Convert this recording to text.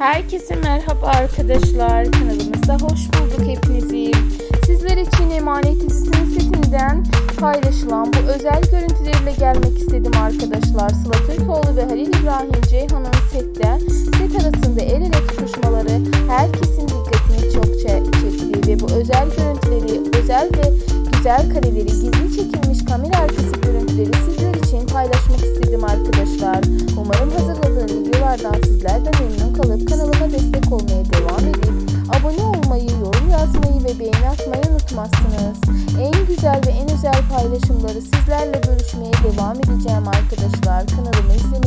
Herkese merhaba arkadaşlar. Kanalımıza hoş bulduk hepinizi. Sizler için Emanet dizisinin setinden paylaşılan bu özel görüntülerle gelmek istedim arkadaşlar. Sıla Türkoğlu ve Halil İbrahim Ceyhan'ın sette set arasında el ele tutuşmaları herkesin dikkatini çok çe- çekti ve bu özel görüntüleri, özel ve güzel kareleri, gizli çekilmiş kamera videolardan memnun kalıp kanalıma destek olmaya devam edip abone olmayı, yorum yazmayı ve beğeni atmayı unutmazsınız. En güzel ve en özel paylaşımları sizlerle bölüşmeye devam edeceğim arkadaşlar. Kanalımı izleyin.